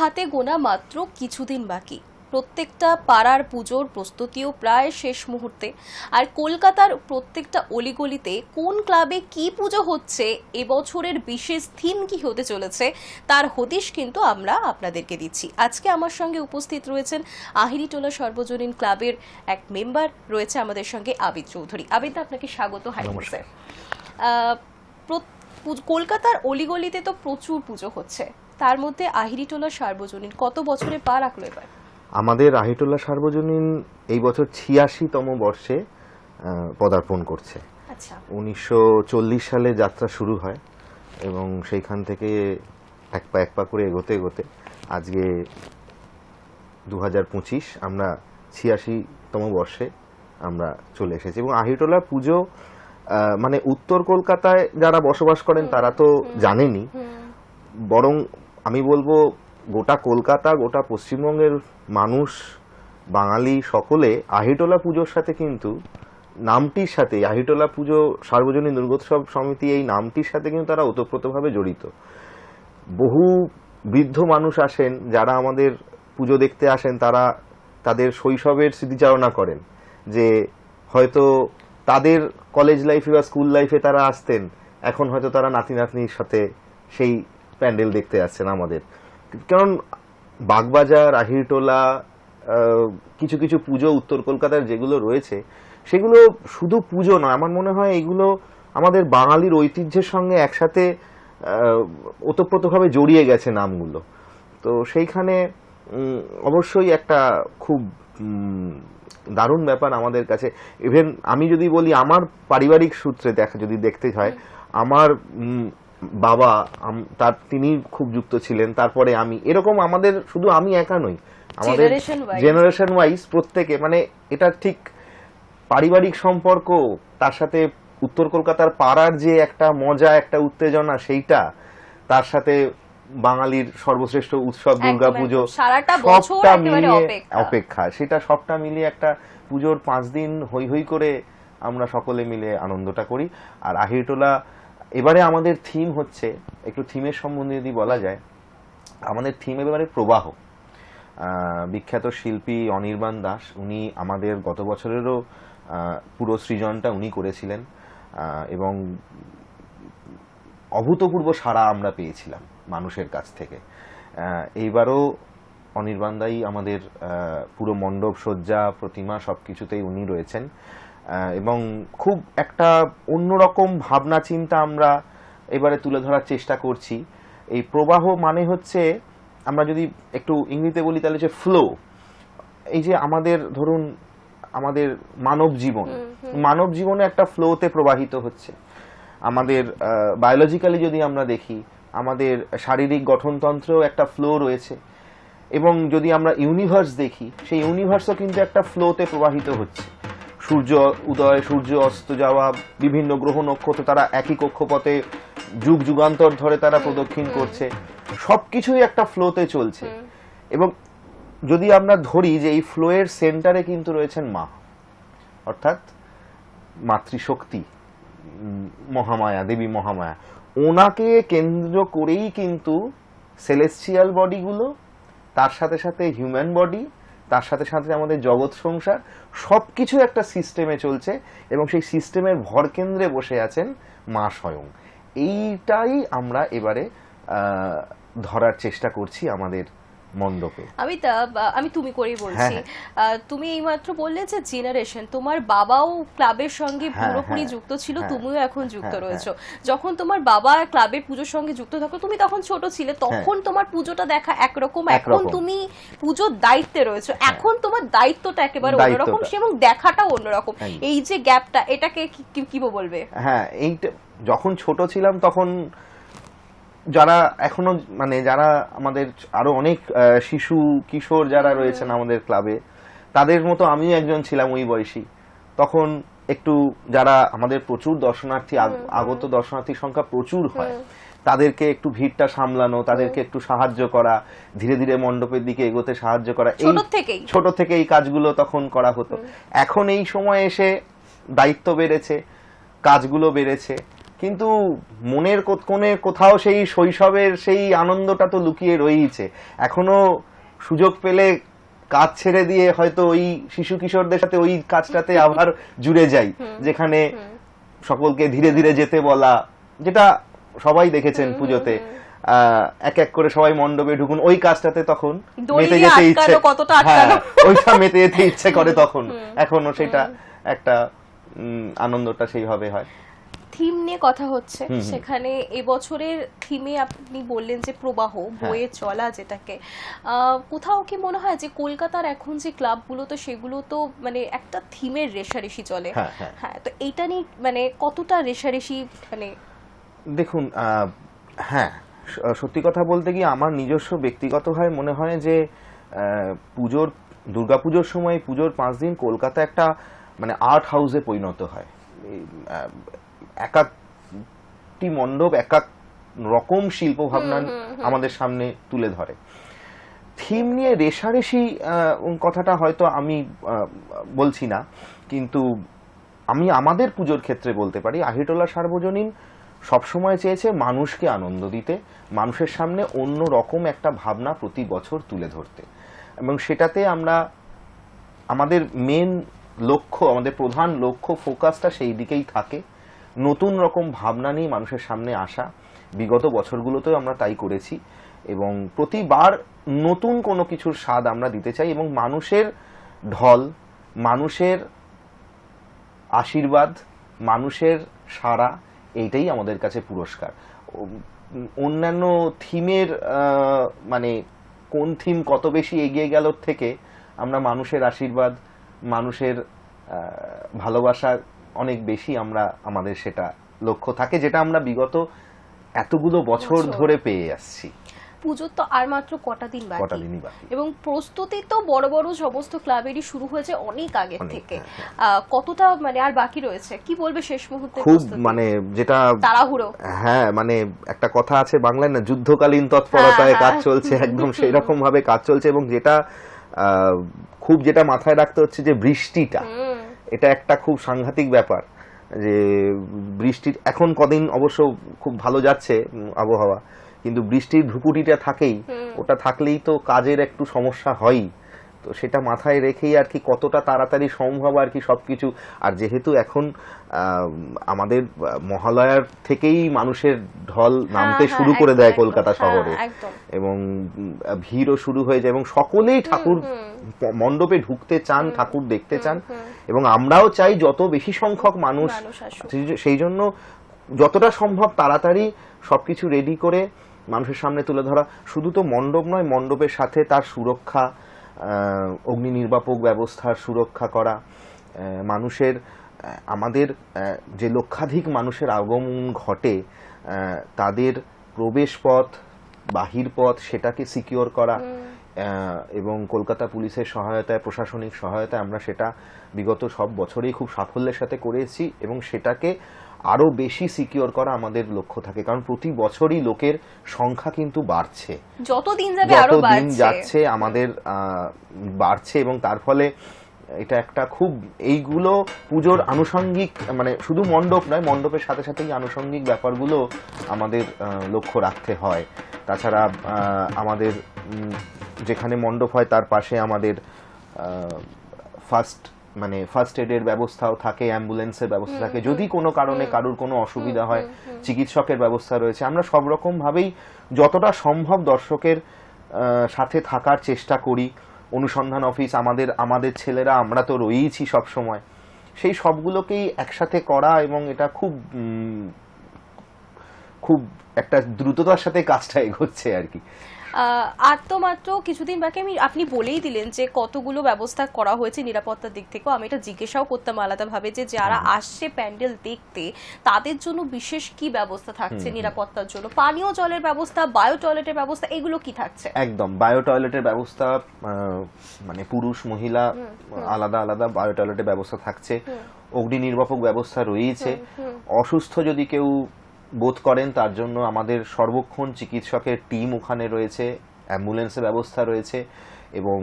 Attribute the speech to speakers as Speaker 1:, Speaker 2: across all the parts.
Speaker 1: হাতে গোনা মাত্র কিছুদিন বাকি। প্রত্যেকটা পাড়ার পুজোর প্রস্তুতিও প্রায় শেষ মুহূর্তে। আর কলকাতার প্রত্যেকটা অলিগলিতে কোন ক্লাবে কি পুজো হচ্ছে এবছরের বিশেষ থিম কি হতে চলেছে তার হদিশ কিন্তু আমরা আপনাদেরকে দিচ্ছি। আজকে আমার সঙ্গে উপস্থিত রয়েছেন আহিরিটোলা সর্বজনীন ক্লাবের এক মেম্বার রয়েছে আমাদের সঙ্গে আবিদ চৌধুরী। আবিদ আপনাকে স্বাগত হাইনিসে কলকাতার অলিগলিতে তো প্রচুর পুজো হচ্ছে। তার মধ্যে আহিরিটোলা সার্বজনীন। কত বছরে পা রাখল এবার?
Speaker 2: আমাদের আহিটুল্লাহ সার্বজনীন এই বছর ছিয়াশিতম বর্ষে পদার্পণ করছে।
Speaker 1: আচ্ছা।
Speaker 2: উনিশশো সালে যাত্রা শুরু হয় এবং সেইখান থেকে এক পা এক পা করে এগোতে এগোতে আজকে দু হাজার পঁচিশ আমরা ছিয়াশিতম বর্ষে আমরা চলে এসেছি এবং আহিটোলা পুজো মানে উত্তর কলকাতায় যারা বসবাস করেন তারা তো জানেনই। বরং আমি বলব, গোটা কলকাতা, গোটা পশ্চিমবঙ্গের মানুষ, বাঙালি সকলে আহিটোলা পুজোর সাথে কিন্তু নামটির সাথে, আহিটোলা পুজো, সার্বজনীন দুর্গোৎসব সমিতি এই নামটির সাথে কিন্তু তারা ওতপ্রোতভাবে জড়িত। বহু বৃদ্ধ মানুষ আসেন, যারা আমাদের পুজো দেখতে আসেন, তারা তাদের শৈশবের স্মৃতিচারণা করেন যে হয়তো তাদের কলেজ লাইফে বা স্কুল লাইফে তারা আসতেন, এখন হয়তো তারা নাতি নাতনির সাথে সেই প্যান্ডেল দেখতে আসছেন আমাদের। কারণ বাগবাজার আহিরটোলা কিছু কিছু পুজো উত্তর কলকাতার যেগুলো রয়েছে, সেগুলো শুধু পুজো নয়। আমার মনে হয় এগুলো আমাদের বাঙালির ঐতিহ্যের সঙ্গে একসাথে ওতপ্রোতভাবে জড়িয়ে গেছে নামগুলো। তো সেইখানে অবশ্যই একটা খুব দারুণ ব্যাপার আমাদের কাছে। ইভেন আমি যদি বলি, আমার পারিবারিক সূত্রে দেখা, যদি দেখতে হয়, আমার বাবা তার তিনি খুব যুক্ত ছিলেন তারপরে আমি। এরকম আমাদের শুধু আমি একা নই আমাদের জেনারেশন ওয়াইজ প্রত্যেকে মানে এটা ঠিক পারিবারিক সম্পর্ক তার সাথে উত্তর কলকাতার পাড়ার যে একটা মজা একটা উত্তেজনা সেইটা তার সাথে বাঙালির সর্বশ্রেষ্ঠ উৎসব দুর্গাপুজো সবটা মিলিয়ে
Speaker 1: অপেক্ষা।
Speaker 2: অপেক্ষা। সেটা সবটা মিলিয়ে একটা পুজোর পাঁচ দিন হই হই করে আমরা সকলে মিলে আনন্দটা করি। আর আহিরটোলা এবারে আমাদের থিম হচ্ছে, একটু থিমের সম্বন্ধে যদি বলা যায়, আমাদের থিম এবারে প্রবাহ। বিখ্যাত শিল্পী অনির্বাণ দাস, উনি আমাদের গত বছরেরও পুরো সৃজনটা উনি করেছিলেন এবং অভূতপূর্ব সাড়া আমরা পেয়েছিলাম মানুষের কাছ থেকে। এইবারও অনির্বাণ দাই আমাদের পুরো মণ্ডপ সজ্জা প্রতিমা সব কিছুতেই উনি রয়েছেন। এবং খুব একটা অন্যরকম ভাবনা চিন্তা আমরা এবারে তুলে ধরার চেষ্টা করছি। এই প্রবাহ মানে হচ্ছে আমরা যদি একটু ইংরেজিতে বলি তাহলে যে ফ্লো এই যে আমাদের ধরুন আমাদের মানব জীবন মানব জীবনে একটা ফ্লোতে প্রবাহিত হচ্ছে। আমাদের বায়োলজিক্যালি যদি আমরা দেখি আমাদের শারীরিক গঠনতন্ত্রেও একটা ফ্লো রয়েছে। এবং যদি আমরা ইউনিভার্স দেখি সেই ইউনিভার্সও কিন্তু একটা ফ্লোতে প্রবাহিত হচ্ছে। সূর্য উদয় সূর্য অস্ত যাওয়া বিভিন্ন গ্রহ নক্ষত্র তারা একই কক্ষপথে যুগ যুগান্তর ধরে তারা প্রদক্ষিণ করছে। সবকিছুই একটা ফ্লোতে চলছে। এবং যদি আমরা ধরি যে এই ফ্লোয়ের সেন্টারে কিন্তু রয়েছেন মা অর্থাৎ মাতৃশক্তি মহামায়া দেবী মহামায়া। ওনাকে কেন্দ্র করেই কিন্তু সেলেস্টিয়াল বডিগুলো তার সাথে সাথে হিউম্যান বডি তার সাথে সাথে আমাদের জগৎ সংসার সব কিছু একটা সিস্টেমে চলছে এবং সেই সিস্টেমের ভরকেন্দ্রে বসে আছেন মা স্বয়ং। এইটাই আমরা এবারে ধরার চেষ্টা করছি আমাদের মণ্ডপে
Speaker 1: আমি আমি তুমি করেই বলছি।
Speaker 2: হ্যাঁ,
Speaker 1: আহ, তুমি এইমাত্র বললে যে জেনারেশন তোমার বাবাও ক্লাবের সঙ্গে
Speaker 2: হ্যাঁ,
Speaker 1: পুরোপুরি
Speaker 2: হ্যাঁ,
Speaker 1: যুক্ত ছিল
Speaker 2: হ্যাঁ,
Speaker 1: তুমিও এখন যুক্ত
Speaker 2: হ্যাঁ,
Speaker 1: রয়েছো। যখন তোমার বাবা ক্লাবের পুজোর সঙ্গে যুক্ত থাকো তুমি তখন ছোট ছিলে তখন তোমার পুজোটা দেখা একরকম এখন তুমি পুজোর দায়িত্বে রয়েছো। এখন তোমার দায়িত্বটা একেবারে অন্যরকম সে এবং দেখাটাও অন্যরকম।
Speaker 2: হ্যাঁ।
Speaker 1: এই যে গ্যাপটা এটাকে কি- বলবে?
Speaker 2: হ্যাঁ এইটা যখন ছোট ছিলাম তখন যারা এখনও মানে যারা আমাদের আরও অনেক শিশু কিশোর যারা রয়েছেন আমাদের ক্লাবে তাদের মতো আমিও একজন ছিলাম ওই বয়সী। তখন একটু যারা আমাদের প্রচুর দর্শনার্থী আগ- আগত দর্শনার্থীর সংখ্যা প্রচুর হয় তাদেরকে একটু ভিড়টা সামলানো তাদেরকে একটু সাহায্য করা ধীরে ধীরে মণ্ডপের দিকে এগোতে সাহায্য করা এই
Speaker 1: ছোট
Speaker 2: থেকে এই কাজগুলো তখন করা হতো। এখন এই সময় এসে দায়িত্ব বেড়েছে কাজগুলো বেড়েছে কিন্তু মনের কো- কোণে কোথাও সেই শৈশবের সেই আনন্দটা তো লুকিয়ে রয়েইছে। এখনও সুযোগ পেলে কাজ ছেড়ে দিয়ে হয়তো ওই শিশু কিশোরদের সাথে ওই কাজটাতে আবার জুড়ে যাই যেখানে সকলকে ধীরে ধীরে যেতে বলা যেটা সবাই দেখেছেন পুজোতে। আহ, এক এক করে সবাই মণ্ডপে ঢুকুন ওই কাজটাতে তখন মেতে যেতে ইচ্ছে হ্যাঁ। ওইটা মেতে যেতে ইচ্ছে করে তখন। এখনও সেটা একটা উম, আনন্দটা সেইভাবে হয়।
Speaker 1: থিম নিয়ে কথা হচ্ছে। সেখানে এবছরের থিমে আপনি বললেন যে প্রবাহ
Speaker 2: হ্যাঁ।
Speaker 1: বয়ে চলা যেটাকে কোথাও কি মনে হয় যে কলকাতার এখন যে ক্লাবগুলো তো সেগুলো তো মানে একটা থিমের রেশারেশি চলে
Speaker 2: হ্যাঁ, হ্যাঁ।
Speaker 1: হ্যাঁ তো এইটা নিয়ে মানে কতটা রেশারেশি মানে
Speaker 2: দেখুন হ্যাঁ সত্যি কথা বলতে কি আমার নিজস্ব ব্যক্তিগতভাবে মনে হয় যে পুজোর দুর্গাপুজোর সময় পুজোর পাঁচ দিন কলকাতা একটা মানে আর্ট হাউসে পরিণত হয় এই, আহ, এক একটি মণ্ডপ এক এক রকম শিল্প ভাবনা আমাদের সামনে তুলে ধরে। থিম নিয়ে রেশারেশি কথাটা হয়তো আমি বলছি না কিন্তু আমি আমাদের পুজোর ক্ষেত্রে বলতে পারি আহিটোলা সার্বজনীন সবসময় চেয়েছে মানুষকে আনন্দ দিতে মানুষের সামনে অন্য রকম একটা ভাবনা প্রতি বছর তুলে ধরতে। এবং সেটাতে আমরা আমাদের মেন লক্ষ্য আমাদের প্রধান লক্ষ্য ফোকাসটা সেই দিকেই থাকে। নতুন রকম ভাবনা নিয়ে মানুষের সামনে আসা। বিগত বছরগুলোতেও আমরা তাই করেছি এবং প্রতিবার নতুন কোনো কিছুর স্বাদ আমরা দিতে চাই এবং মানুষের ঢল, মানুষের আশীর্বাদ, মানুষের সারা এইটাই আমাদের কাছে পুরস্কার। অন্যান্য থিমের মানে কোন থিম কত বেশি এগিয়ে গেল থেকে আমরা মানুষের আশীর্বাদ, মানুষের ভালোবাসা অনেক বেশি আমরা আমাদের সেটা লক্ষ্য থাকে যেটা আমরা বিগত এতগুলো বছর। ধরে পেয়ে আসছি
Speaker 1: পুজোর তো আর মাত্র কটা দিন বাকি। এবং প্রস্তুতি তো বড় বড় সমস্ত ক্লাবেরই শুরু হয়েছে অনেক আগে থেকে।
Speaker 2: হ্যাঁ,
Speaker 1: আহ, কতটা মানে আর বাকি রয়েছে? কি বলবে শেষ মুহূর্তে
Speaker 2: খুব মানে যেটা
Speaker 1: তাড়াহুড়ো।
Speaker 2: হ্যাঁ মানে একটা কথা আছে বাংলায় না যুদ্ধকালীন তৎপরতায়
Speaker 1: হ্যাঁ,
Speaker 2: কাজ
Speaker 1: হ্যাঁ।
Speaker 2: চলছে একদম সেই রকম ভাবে কাজ চলছে এবং যেটা আহ, খুব যেটা মাথায় রাখতে হচ্ছে যে বৃষ্টিটা। এটা একটা খুব সাংঘাতিক ব্যাপার যে বৃষ্টির এখন কদিন অবশ্য খুব ভালো যাচ্ছে আবহাওয়া কিন্তু বৃষ্টির ভ্রুকুটিটা থাকেই ওটা থাকলেই তো কাজের একটু সমস্যা হয়ই। তো সেটা মাথায় রেখেই আর কি কতটা তাড়াতাড়ি সম্ভব আর কি সবকিছু। আর যেহেতু এখন আমাদের মহালয়ার থেকেই মানুষের ঢল নামতে
Speaker 1: হ্যাঁ,
Speaker 2: শুরু
Speaker 1: হ্যাঁ,
Speaker 2: করে দেয় কলকাতা
Speaker 1: হ্যাঁ,
Speaker 2: শহরে এবং ভিড়ও শুরু হয়ে যায় এবং সকলেই ঠাকুর মণ্ডপে ঢুকতে চান ঠাকুর দেখতে চান। এবং আমরাও চাই যত বেশি সংখ্যক মানুষ সেই- জন্য যতটা সম্ভব তাড়াতাড়ি সবকিছু রেডি করে মানুষের সামনে তুলে ধরা। শুধু তো মণ্ডপ নয় মণ্ডপের সাথে তার সুরক্ষা অগ্নি নির্বাপক ব্যবস্থার সুরক্ষা করা মানুষের আমাদের যে লক্ষাধিক মানুষের আগমন ঘটে তাদের প্রবেশ পথ বাহির পথ সেটাকে সিকিওর করা এবং কলকাতা পুলিশের সহায়তায় প্রশাসনিক সহায়তায় আমরা সেটা বিগত সব বছরেই খুব সাফল্যের সাথে করেছি এবং সেটাকে আরও বেশি সিকিওর করা আমাদের লক্ষ্য থাকে। কারণ প্রতি বছরই লোকের সংখ্যা কিন্তু বাড়ছে।
Speaker 1: যত দিন যাবে আরও
Speaker 2: দিন যাচ্ছে আমাদের বাড়ছে এবং তার ফলে এটা একটা খুব এইগুলো পুজোর আনুষঙ্গিক মানে শুধু মণ্ডপ নয় মণ্ডপের সাথে সাথে এই আনুষঙ্গিক ব্যাপারগুলো আমাদের লক্ষ্য রাখতে হয়। তাছাড়া আমাদের যেখানে মণ্ডপ হয় তার পাশে আমাদের ফার্স্ট মানে ফার্স্ট এডের ব্যবস্থাও থাকে অ্যাম্বুলেন্সের ব্যবস্থা থাকে। যদি কোনো কারণে কারুর কোনো অসুবিধা হয় চিকিৎসকের ব্যবস্থা রয়েছে। আমরা সব রকম ভাবেই যতটা সম্ভব দর্শকের সাথে থাকার চেষ্টা করি। অনুসন্ধান অফিস আমাদের আমাদের ছেলেরা আমরা তো রয়েইছি সব সময়। সেই সবগুলোকেই একসাথে করা এবং এটা খুব খুব একটা দ্রুততার সাথে কাজটা এগোচ্ছে আর কি।
Speaker 1: আর তো মাত্র কিছুদিন বাকি আমি আপনি বলেই দিলেন যে কতগুলো ব্যবস্থা করা হয়েছে নিরাপত্তার দিক থেকেও। আমি এটা জিজ্ঞাসাও করতাম আলাদাভাবে যে যারা আসছে প্যান্ডেল দেখতে তাদের জন্য বিশেষ কি ব্যবস্থা থাকছে নিরাপত্তার জন্য? পানীয় জলের ব্যবস্থা বায়ো টয়লেটের ব্যবস্থা এগুলো কি থাকছে?
Speaker 2: একদম। বায়ো টয়লেটের ব্যবস্থা মানে পুরুষ মহিলা আলাদা আলাদা বায়ো টয়লেটের ব্যবস্থা থাকছে। অগ্নি নির্বাপক ব্যবস্থা রয়েছে। অসুস্থ যদি কেউ বোধ করেন তার জন্য আমাদের সর্বক্ষণ চিকিৎসকের টিম ওখানে রয়েছে, অ্যাম্বুলেন্সের ব্যবস্থা রয়েছে এবং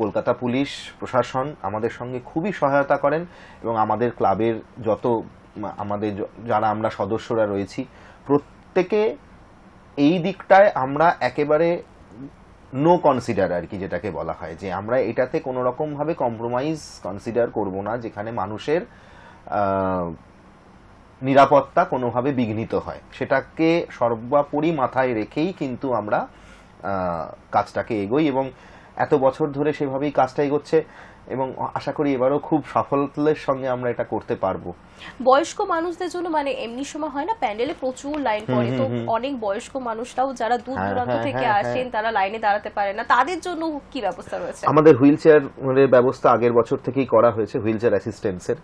Speaker 2: কলকাতা পুলিশ, প্রশাসন আমাদের সঙ্গে খুবই সহায়তা করেন এবং আমাদের ক্লাবের যত, আমাদের যারা আমরা সদস্যরা রয়েছি, প্রত্যেকে এই দিকটায় আমরা একেবারে নো কনসিডার আর কি যেটাকে বলা হয়, যে আমরা এটাতে কোনো রকম ভাবে কম্প্রোমাইজ কনসিডার করব না, যেখানে মানুষের নিরাপত্তা কোনোভাবে বিঘ্নিত হয়। সেটাকে সর্বোপরি মাথায় রেখেই কিন্তু আমরা কাজটাকে এগোই এবং এত বছর ধরে সেভাবেই কাজটা এগোচ্ছে এবং আশা করি এবারও খুব সাফল্যের সঙ্গে আমরা এটা করতে পারব।
Speaker 1: বয়স্ক মানুষদের জন্য মানে এমনি সময় হয় না প্যান্ডেলে প্রচুর লাইন পড়ে। তো অনেক বয়স্ক মানুষরাও যারা দূর
Speaker 2: হ্যাঁ,
Speaker 1: দূরান্ত
Speaker 2: হ্যাঁ,
Speaker 1: থেকে
Speaker 2: হ্যাঁ,
Speaker 1: আসেন তারা লাইনে দাঁড়াতে পারে না। তাদের জন্য কি ব্যবস্থা রয়েছে?
Speaker 2: আমাদের হুইল চেয়ারের ব্যবস্থা আগের বছর থেকেই করা হয়েছে হুইল চেয়ার অ্যাসিস্ট্যান্সের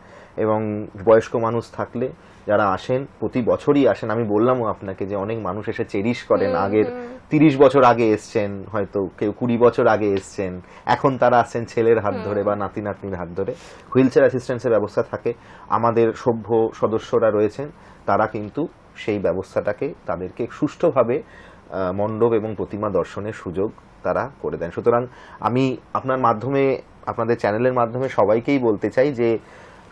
Speaker 2: এবং বয়স্ক মানুষ থাকলে যারা আসেন প্রতি বছরই আসেন আমি বললামও আপনাকে যে অনেক মানুষ এসে চেরিশ করেন আগের তিরিশ বছর আগে এসছেন হয়তো কেউ কুড়ি বছর আগে এসছেন। এখন তারা আসছেন ছেলের হাত ধরে বা নাতি নাতনির হাত ধরে। হুইল চেয়ার অ্যাসিস্ট্যান্সের ব্যবস্থা থাকে। আমাদের সভ্য সদস্যরা রয়েছেন তারা কিন্তু সেই ব্যবস্থাটাকে তাদেরকে সুষ্ঠুভাবে মণ্ডপ এবং প্রতিমা দর্শনের সুযোগ তারা করে দেন। সুতরাং আমি আপনার মাধ্যমে আপনাদের চ্যানেলের মাধ্যমে সবাইকেই বলতে চাই যে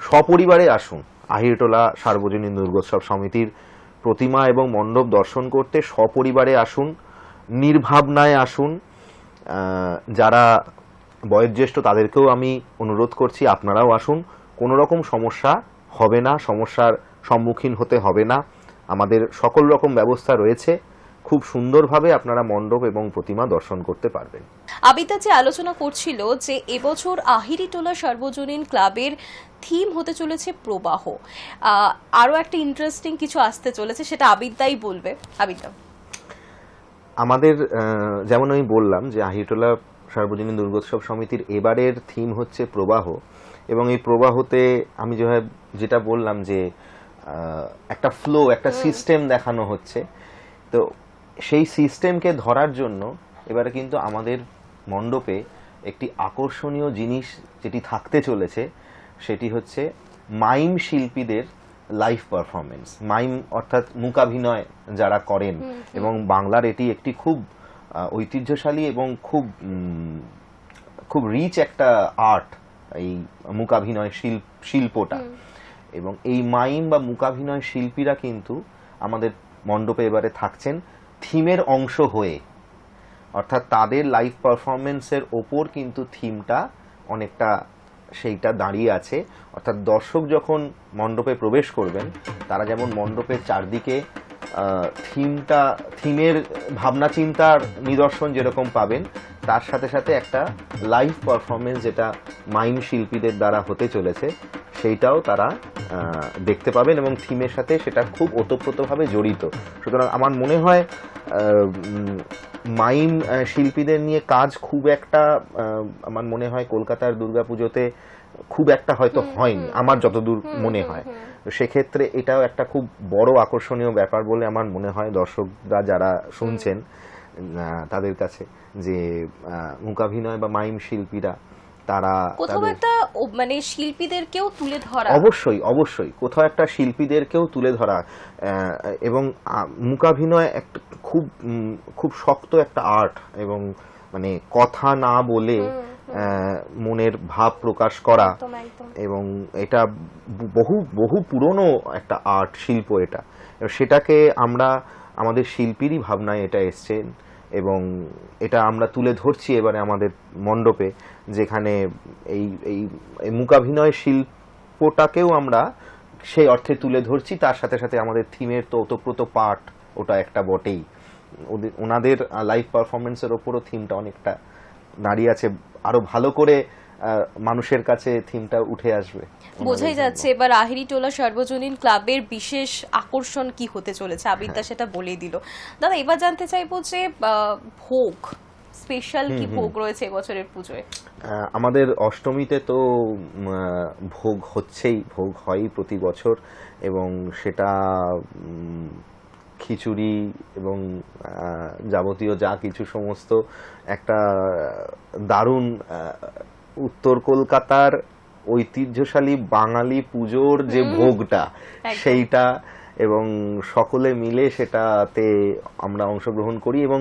Speaker 2: সপরিবারে আসুন। আহিরটোলা সার্বজনীন দুর্গোৎসব সমিতির প্রতিমা এবং মণ্ডপ দর্শন করতে সপরিবারে আসুন, নির্ভাবনায় আসুন। যারা বয়োজ্যেষ্ঠ তাদেরকেও আমি অনুরোধ করছি, আপনারাও আসুন। কোনো রকম সমস্যা হবে না, সমস্যার সম্মুখীন হতে হবে না। আমাদের সকল রকম ব্যবস্থা রয়েছে। খুব সুন্দরভাবে আপনারা মণ্ডপ এবং প্রতিমা দর্শন করতে পারবেন।
Speaker 1: আবিদা যে আলোচনা করছিল যে এবছর আহিরিটোলা সার্বজনীন ক্লাবের থিম হতে চলেছে প্রবাহ। আহ, আরও একটা ইন্টারেস্টিং কিছু আসতে চলেছে সেটা আবিদ্যাই বলবে। আবিদ্যা
Speaker 2: আমাদের যেমন আমি বললাম যে আহিরটোলা সার্বজনীন দুর্গোৎসব সমিতির এবারের থিম হচ্ছে প্রবাহ এবং এই প্রবাহতে আমি যেভাবে যেটা বললাম যে একটা ফ্লো একটা সিস্টেম দেখানো হচ্ছে। তো সেই সিস্টেমকে ধরার জন্য এবারে কিন্তু আমাদের মণ্ডপে একটি আকর্ষণীয় জিনিস যেটি থাকতে চলেছে সেটি হচ্ছে মাইম শিল্পীদের লাইভ পারফরমেন্স মাইম অর্থাৎ মূকাভিনয় যারা করেন এবং বাংলার এটি একটি খুব ঐতিহ্যশালী এবং খুব খুব রিচ একটা আর্ট এই মূকাভিনয় শিল্প শিল্পটা। এবং এই মাইম বা মূকাভিনয় শিল্পীরা কিন্তু আমাদের মণ্ডপে এবারে থাকছেন। থিমের অংশ হয়ে অর্থাৎ তাদের লাইভ পারফরমেন্সের ওপর কিন্তু থিমটা অনেকটা সেইটা দাঁড়িয়ে আছে। অর্থাৎ দর্শক যখন মণ্ডপে প্রবেশ করবেন, তারা যেমন মণ্ডপের চারদিকে থিমটা, থিমের ভাবনা চিন্তার নিদর্শন যেরকম পাবেন, তার সাথে সাথে একটা লাইভ পারফরমেন্স যেটা মাইম শিল্পীদের দ্বারা হতে চলেছে, সেইটাও তারা দেখতে পাবেন এবং থিমের সাথে সেটা খুব ওতপ্রোতভাবে জড়িত। সুতরাং আমার মনে হয় মাইম শিল্পীদের নিয়ে কাজ খুব একটা আমার মনে হয় কলকাতার দুর্গাপুজোতে খুব একটা হয়তো হয়নি আমার যতদূর মনে হয়। তো সেক্ষেত্রে এটাও একটা খুব বড় আকর্ষণীয় ব্যাপার বলে আমার মনে হয় দর্শকরা যারা শুনছেন তাদের কাছে যে মূকাভিনয় বা মাইম শিল্পীরা তারা
Speaker 1: কোথাও একটা মানে শিল্পীদেরকেও তুলে ধরা।
Speaker 2: অবশ্যই অবশ্যই। কোথাও একটা শিল্পীদেরকেও তুলে ধরা এবং মূকাভিনয় একটা খুব খুব শক্ত একটা আর্ট এবং মানে কথা না বলে মনের ভাব প্রকাশ করা এবং এটা বহু বহু পুরনো একটা আর্ট শিল্প এটা। সেটাকে আমরা আমাদের শিল্পীরই ভাবনায় এটা এসছে এবং এটা আমরা তুলে ধরছি এবারে আমাদের মণ্ডপে যেখানে এই এই এই মূকাভিনয় শিল্পটাকেও আমরা সেই অর্থে তুলে ধরছি। তার সাথে সাথে আমাদের থিমের তো ওতপ্রোত পার্ট ওটা একটা বটেই। ওদের ওনাদের লাইভ পারফরমেন্সের ওপরও থিমটা অনেকটা দাঁড়িয়ে আছে আরও ভালো করে মানুষের কাছে থিমটা উঠে আসবে।
Speaker 1: বোঝাই যাচ্ছে এবার আহিরিটোলা সর্বজনীন ক্লাবের বিশেষ আকর্ষণ কি হতে চলেছে? আবিদ্যা সেটা বলেই দিল। দাদা এবার জানতে চাইব যে ভোগ স্পেশাল কি ভোগ রয়েছে এবছরের পুজোয়?
Speaker 2: আমাদের অষ্টমীতে তো ভোগ হচ্ছেই ভোগ হয়ই প্রতি বছর এবং সেটা খিচুড়ি এবং যাবতীয় যা কিছু সমস্ত একটা দারুণ উত্তর কলকাতার ঐতিহ্যশালী বাঙালি পুজোর যে ভোগটা সেইটা এবং সকলে মিলে সেটাতে আমরা অংশগ্রহণ করি এবং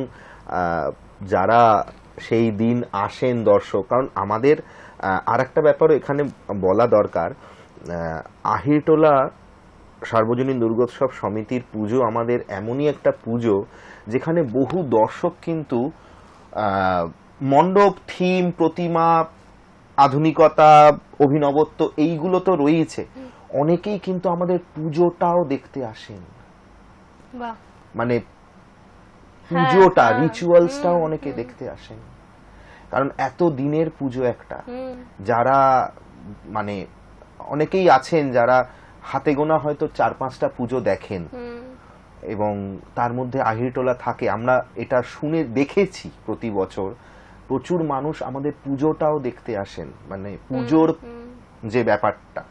Speaker 2: যারা সেই দিন আসেন দর্শক কারণ আমাদের আর একটা ব্যাপারও এখানে বলা দরকার আহ, আহিরটোলা সার্বজনীন দুর্গোৎসব সমিতির পুজো আমাদের এমনই একটা পুজো যেখানে বহু দর্শক কিন্তু মণ্ডপ থিম প্রতিমা আধুনিকতা অভিনবত্ব এইগুলো তো রয়েছে। অনেকেই কিন্তু আমাদের পুজোটাও দেখতে আসেন। মানে পুজোটা
Speaker 1: হ্যাঁ,
Speaker 2: রিচুয়ালসটাও অনেকে দেখতে আসেন। কারণ এত দিনের পুজো একটা। যারা মানে অনেকেই আছেন যারা হাতে গোনা হয়তো চার পাঁচটা পুজো দেখেন। এবং তার মধ্যে আহিরটোলা থাকে। আমরা এটা শুনে দেখেছি প্রতি বছর। প্রচুর মানুষ আমাদের পুজোটাও দেখতে আসেন। মানে পুজোর যে ব্যাপারটা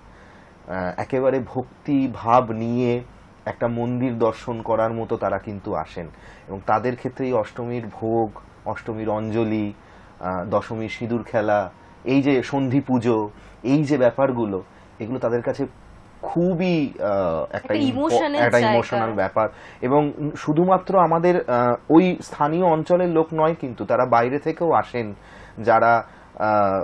Speaker 2: একেবারে ভক্তি ভাব নিয়ে একটা মন্দির দর্শন করার মতো তারা কিন্তু আসেন। এবং তাদের ক্ষেত্রে এই অষ্টমীর ভোগ অষ্টমীর অঞ্জলি দশমীর সিঁদুর খেলা এই যে সন্ধি পুজো এই যে ব্যাপারগুলো এগুলো তাদের কাছে খুবই একটা
Speaker 1: একটা
Speaker 2: একটা ইমোশনাল ব্যাপার। এবং শুধুমাত্র আমাদের ওই স্থানীয় অঞ্চলের লোক নয় কিন্তু তারা বাইরে থেকেও আসেন যারা আহ,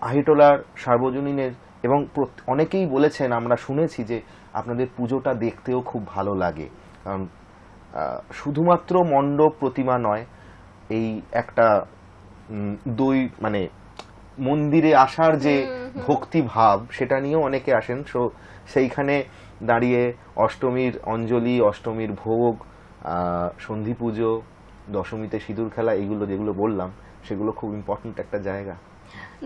Speaker 2: আহিটোলার সার্বজনীনের এবং অনেকেই বলেছেন আমরা শুনেছি যে আপনাদের পুজোটা দেখতেও খুব ভালো লাগে। কারণ শুধুমাত্র মণ্ডপ প্রতিমা নয় এই একটা দই মানে মন্দিরে আসার যে ভক্তি ভাব সেটা নিয়েও অনেকে আসেন। সো সেইখানে দাঁড়িয়ে অষ্টমীর অঞ্জলি অষ্টমীর ভোগ সন্ধি পুজো দশমীতে সিঁদুর খেলা এগুলো যেগুলো বললাম সেগুলো খুব ইম্পর্ট্যান্ট একটা জায়গা।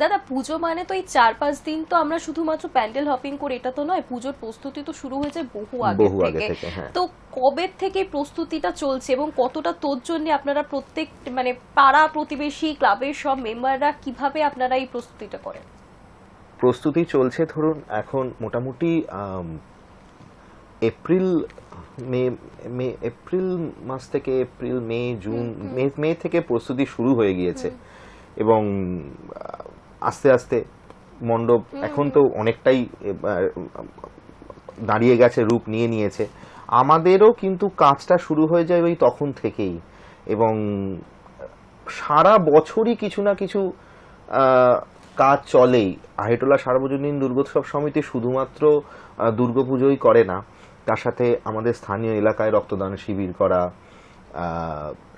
Speaker 1: দাদা পুজো মানে তো এই চার পাঁচ দিন তো আমরা শুধুমাত্র প্যান্ডেল হপিং করে এটা তো নয় পুজোর প্রস্তুতি তো শুরু হয়েছে বহু আগে
Speaker 2: বহু আগে
Speaker 1: থেকে।
Speaker 2: থেকে, হ্যাঁ।
Speaker 1: তো কবে থেকে প্রস্তুতিটা চলছে এবং কতটা তোর জন্য আপনারা প্রত্যেক মানে পাড়া প্রতিবেশী ক্লাবের সব মেম্বাররা কীভাবে আপনারা এই প্রস্তুতিটা করেন?
Speaker 2: প্রস্তুতি চলছে ধরুন এখন মোটামুটি এপ্রিল মে মে এপ্রিল মাস থেকে এপ্রিল মে জুন মে মে থেকে প্রস্তুতি শুরু হয়ে গিয়েছে। এবং আস্তে আস্তে মণ্ডপ এখন তো অনেকটাই দাঁড়িয়ে গেছে রূপ নিয়ে নিয়েছে। আমাদেরও কিন্তু কাজটা শুরু হয়ে যায় ওই তখন থেকেই। এবং সারা বছরই কিছু না কিছু কাজ চলেই। আহিটোলা সার্বজনীন দুর্গোৎসব সমিতি শুধুমাত্র দুর্গাপুজোই করে না তার সাথে আমাদের স্থানীয় এলাকায় রক্তদান শিবির করা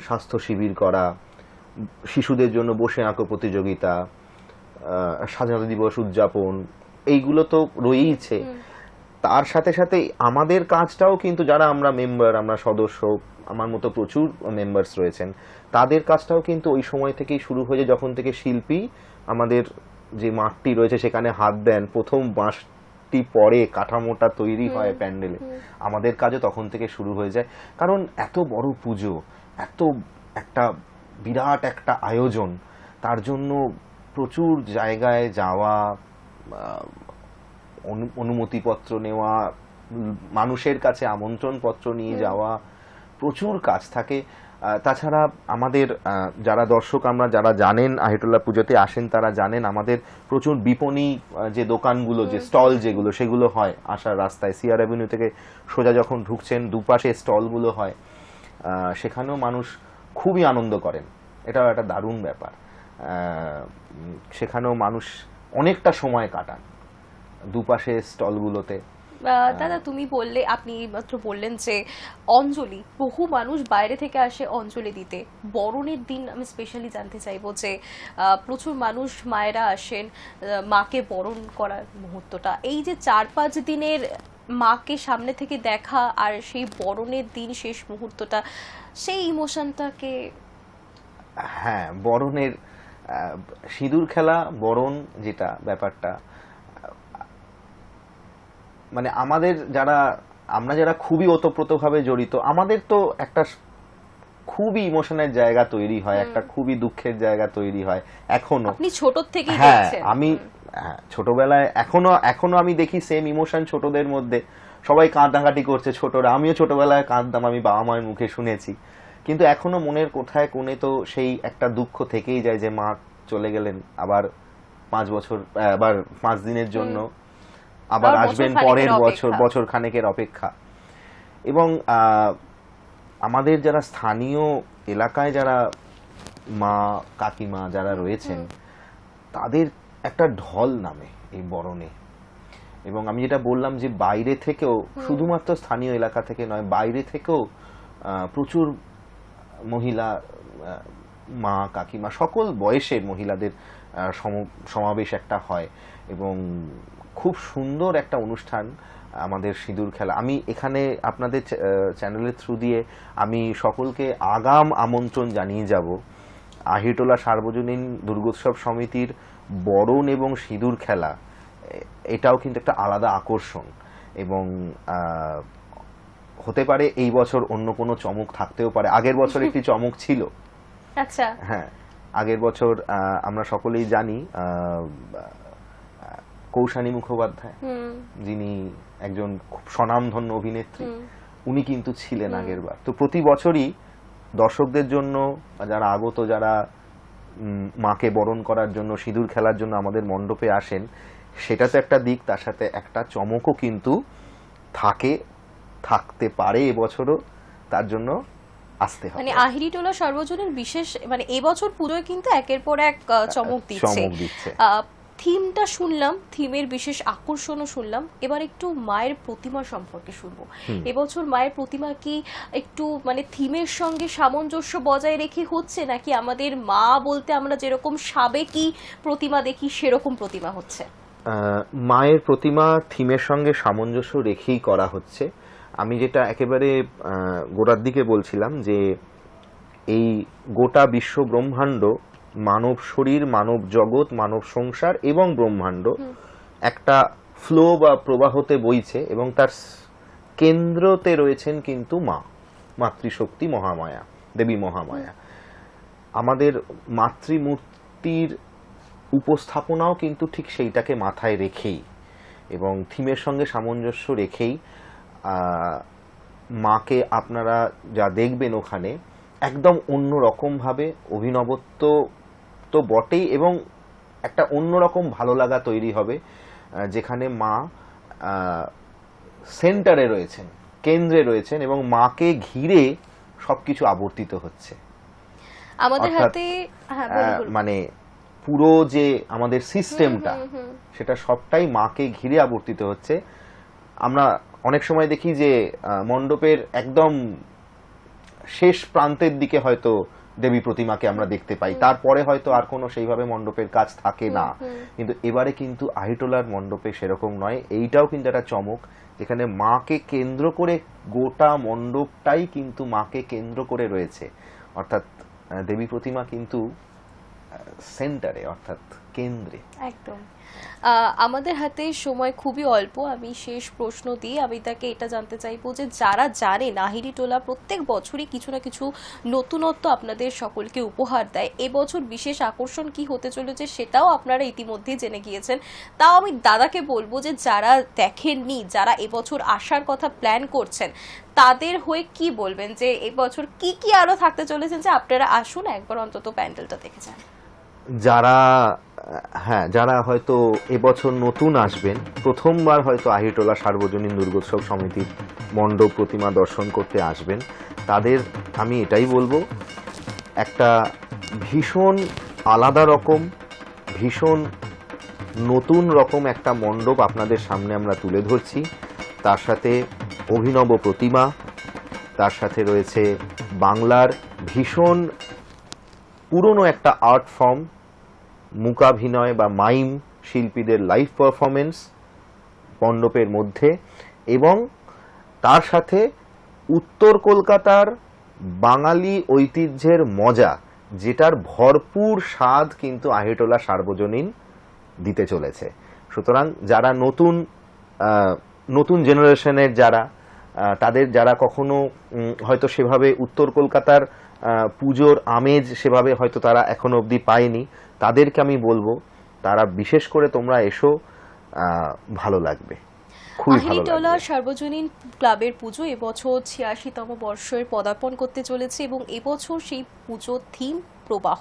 Speaker 2: স্বাস্থ্য শিবির করা শিশুদের জন্য বসে আঁকো প্রতিযোগিতা স্বাধীনতা দিবস উদযাপন এইগুলো তো রয়েইছে। তার সাথে সাথে আমাদের কাজটাও কিন্তু যারা আমরা মেম্বার আমরা সদস্য আমার মতো প্রচুর মেম্বার্স রয়েছেন তাদের কাজটাও কিন্তু ওই সময় থেকেই শুরু হয়ে যায় যখন থেকে শিল্পী আমাদের যে মাঠটি রয়েছে সেখানে হাত দেন প্রথম বাঁশটি পরে কাঠামোটা তৈরি হয় প্যান্ডেলে। আমাদের কাজও তখন থেকে শুরু হয়ে যায়। কারণ এত বড় পুজো এত একটা বিরাট একটা আয়োজন তার জন্য প্রচুর জায়গায় যাওয়া অনু- অনুমতিপত্র নেওয়া মানুষের কাছে আমন্ত্রণপত্র নিয়ে যাওয়া প্রচুর কাজ থাকে। তাছাড়া আমাদের যারা দর্শক আমরা যারা জানেন আহিটুল্লাহ পুজোতে আসেন, তারা জানেন আমাদের প্রচুর বিপণী যে দোকানগুলো, যে স্টল যেগুলো, সেগুলো হয় আসার রাস্তায়। সিআর অ্যাভিনিউ থেকে সোজা যখন ঢুকছেন, দুপাশে স্টলগুলো হয় সেখানেও মানুষ খুবই আনন্দ করেন। এটাও একটা দারুণ ব্যাপার। সেখানেও মানুষ অনেকটা সময় কাটান। দুপাশে স্টলগুলোতে।
Speaker 1: দাদা তুমি বললে আপনি মাত্র বললেন যে অঞ্জলি বহু মানুষ বাইরে থেকে আসে অঞ্জলি দিতে। বরণের দিন আমি স্পেশালি জানতে চাইব যে প্রচুর মানুষ মায়েরা আসেন মাকে বরণ করার মুহূর্তটা। এই যে চার পাঁচ দিনের মাকে সামনে থেকে দেখা আর সেই বরণের দিন শেষ মুহূর্তটা সেই ইমোশনটাকে
Speaker 2: হ্যাঁ বরণের সিঁদুর খেলা বরণ যেটা ব্যাপারটা মানে আমাদের যারা আমরা যারা খুবই ওতপ্রোতভাবে জড়িত আমাদের তো একটা খুবই ইমোশনের জায়গা তৈরি হয় একটা খুবই দুঃখের জায়গা তৈরি হয় এখনও।
Speaker 1: আপনি ছোট থেকেই
Speaker 2: হ্যাঁ আমি হ্যাঁ, ছোটবেলায় এখনও এখনও আমি দেখি সেম ইমোশন ছোটদের মধ্যে। সবাই কাঁদাকাটি করছে ছোটরা আমিও ছোটবেলায় কাঁদতাম আমি বাবা মায়ের মুখে শুনেছি। কিন্তু এখনও মনের কোথায় কোণে তো সেই একটা দুঃখ থেকেই যায় যে মা চলে গেলেন আবার পাঁচ বছর আবার পাঁচ দিনের জন্য। আবার আসবেন পরের বছর। বছর খানেকের অপেক্ষা। এবং আমাদের যারা স্থানীয় এলাকায় যারা মা কাকিমা যারা রয়েছেন তাদের একটা ঢল নামে এই বরণে। এবং আমি যেটা বললাম যে বাইরে থেকেও শুধুমাত্র স্থানীয় এলাকা থেকে নয় বাইরে থেকেও প্রচুর মহিলা মা কাকিমা সকল বয়সের মহিলাদের সম- সমাবেশ একটা হয়। এবং খুব সুন্দর একটা অনুষ্ঠান আমাদের সিঁদুর খেলা। আমি এখানে আপনাদের চ্যানেলের থ্রু দিয়ে আমি সকলকে আগাম আমন্ত্রণ জানিয়ে যাব। আহিটোলা সার্বজনীন দুর্গোৎসব সমিতির বরণ এবং সিঁদুর খেলা এটাও কিন্তু একটা আলাদা আকর্ষণ এবং হতে পারে এই বছর অন্য কোনো চমক থাকতেও পারে। আগের বছর একটি চমক ছিল।
Speaker 1: আচ্ছা।
Speaker 2: হ্যাঁ আগের বছর আমরা সকলেই জানি কৌশানী মুখোপাধ্যায় যিনি একজন খুব স্বনামধন্য অভিনেত্রী উনি কিন্তু ছিলেন আগের বার তো প্রতি বছরই দর্শকদের জন্য যারা আগত যারা মাকে বরণ করার জন্য সিঁদুর খেলার জন্য আমাদের মণ্ডপে আসেন সেটা তো একটা দিক তার সাথে একটা চমকও কিন্তু থাকে থাকতে পারে এবছরও তার জন্য আসতে হবে।
Speaker 1: মানে আহিরিটোলা সর্বজনীন বিশেষ মানে এবছর পুজোয় কিন্তু একের পর এক চমক দিচ্ছে।
Speaker 2: চমক দিচ্ছে।
Speaker 1: থিমটা শুনলাম থিমের বিশেষ আকর্ষণও শুনলাম। এবার একটু মায়ের প্রতিমা সম্পর্কে শুনব। এবছর মায়ের প্রতিমা কি একটু মানে থিমের সঙ্গে সামঞ্জস্য বজায় রেখে হচ্ছে নাকি আমাদের মা বলতে আমরা যেরকম সাবেকি প্রতিমা দেখি সেরকম প্রতিমা হচ্ছে?
Speaker 2: মায়ের প্রতিমা থিমের সঙ্গে সামঞ্জস্য রেখেই করা হচ্ছে। আমি যেটা একেবারে গোড়ার দিকে বলছিলাম যে এই গোটা বিশ্ব ব্রহ্মাণ্ড মানব শরীর, মানব জগৎ, মানব সংসার এবং ব্রহ্মাণ্ড একটা ফ্লো বা প্রবাহতে বইছে এবং তার কেন্দ্রতে রয়েছেন কিন্তু মা, মাতৃশক্তি মহামায়া, দেবী মহামায়া। আমাদের মাতৃমূর্তির উপস্থাপনাও কিন্তু ঠিক সেইটাকে মাথায় রেখেই এবং থিমের সঙ্গে সামঞ্জস্য রেখেই মাকে আপনারা যা দেখবেন ওখানে, একদম অন্য রকমভাবে অভিনবত্ব তো বটেই এবং একটা অন্যরকম ভালো লাগা তৈরি হবে যেখানে মা সেন্টারে রয়েছেন কেন্দ্রে রয়েছেন এবং মাকে ঘিরে সবকিছু আবর্তিত হচ্ছে।
Speaker 1: আমাদের হাতে হ্যাঁ
Speaker 2: মানে পুরো যে আমাদের সিস্টেমটা। সেটা সবটাই মাকে ঘিরে আবর্তিত হচ্ছে। আমরা অনেক সময় দেখি যে মণ্ডপের একদম শেষ প্রান্তের দিকে হয়তো দেবী প্রতিমাকে আমরা দেখতে পাই। তারপরে হয়তো আর কোনো সেইভাবে মণ্ডপের কাজ থাকে না। কিন্তু এবারে কিন্তু আহিটোলার মণ্ডপে সেরকম নয়। এইটাও কিন্তু একটা চমক। যেখানে মাকে কেন্দ্র করে গোটা মণ্ডপটাই কিন্তু মাকে কেন্দ্র করে রয়েছে। অর্থাৎ দেবী প্রতিমা কিন্তু সেন্টারে অর্থাৎ কেন্দ্রে।
Speaker 1: একদম। আমাদের হাতে সময় খুবই অল্প। আমি শেষ প্রশ্ন দিয়ে আমি তাকে এটা জানতে চাইব যে যারা জানে নাহিরি টোলা প্রত্যেক বছরই কিছু না কিছু নতুনত্ব আপনাদের সকলকে উপহার দেয়। এবছর বিশেষ আকর্ষণ কি হতে চলেছে সেটাও আপনারা ইতিমধ্যে জেনে গিয়েছেন। তাও আমি দাদাকে বলব যে যারা দেখেননি, যারা এবছর আসার কথা প্ল্যান করছেন, তাদের হয়ে কি বলবেন? যে এবছর কি কি আরও থাকতে চলেছেন যে আপনারা আসুন, একবার অন্তত প্যান্ডেলটা দেখে যান।
Speaker 2: যারা হ্যাঁ যারা হয়তো এবছর নতুন আসবেন, প্রথমবার হয়তো আহিটোলা সার্বজনীন দুর্গোৎসব সমিতির মণ্ডপ প্রতিমা দর্শন করতে আসবেন, তাদের আমি এটাই বলব, একটা ভীষণ আলাদা রকম, ভীষণ নতুন রকম একটা মণ্ডপ আপনাদের সামনে আমরা তুলে ধরছি। তার সাথে অভিনব প্রতিমা, তার সাথে রয়েছে বাংলার ভীষণ পুরনো একটা আর্ট ফর্ম মূকাভিনয় বা মাইম শিল্পীদের লাইভ পারফরমেন্স মণ্ডপের মধ্যে এবং তার সাথে উত্তর কলকাতার বাঙালি ঐতিহ্যের মজা, যেটার ভরপুর স্বাদ কিন্তু আহিটোলা সার্বজনীন দিতে চলেছে। সুতরাং যারা নতুন নতুন জেনারেশনের যারা তাদের যারা কখনো হয়তো সেভাবে উত্তর কলকাতার পুজোর আমেজ সেভাবে হয়তো তারা এখনও অবধি পায়নি। তাদেরকে আমি বলব তারা বিশেষ করে তোমরা এসো আহ, ভালো লাগবে।
Speaker 1: আহিরিটোলা সার্বজনীন ক্লাবের পুজো এবছর ছিয়াশিতম বর্ষের পদার্পণ করতে চলেছে এবং এবছর সেই পুজোর থিম প্রবাহ।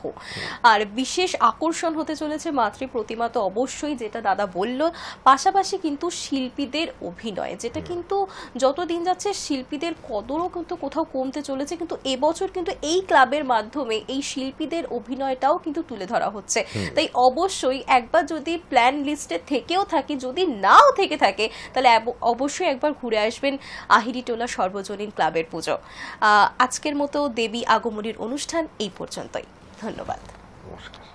Speaker 1: আর বিশেষ আকর্ষণ হতে চলেছে মাতৃ প্রতিমা তো অবশ্যই যেটা দাদা বলল। পাশাপাশি কিন্তু শিল্পীদের অভিনয় যেটা কিন্তু যত দিন যাচ্ছে শিল্পীদের কদরও কিন্তু কোথাও কমতে চলেছে। কিন্তু এবছর কিন্তু এই ক্লাবের মাধ্যমে এই শিল্পীদের অভিনয়টাও কিন্তু তুলে ধরা হচ্ছে। তাই অবশ্যই একবার যদি প্ল্যান লিস্টে থেকেও থাকে যদি নাও থেকে থাকে তাহলে অবশ্যই একবার ঘুরে আসবেন আহিরিটোলা সর্বজনীন ক্লাবের পুজো। আজকের মতো দেবী আগমনীর অনুষ্ঠান এই পর্যন্তই। ধন্যবাদ। নমস্কার।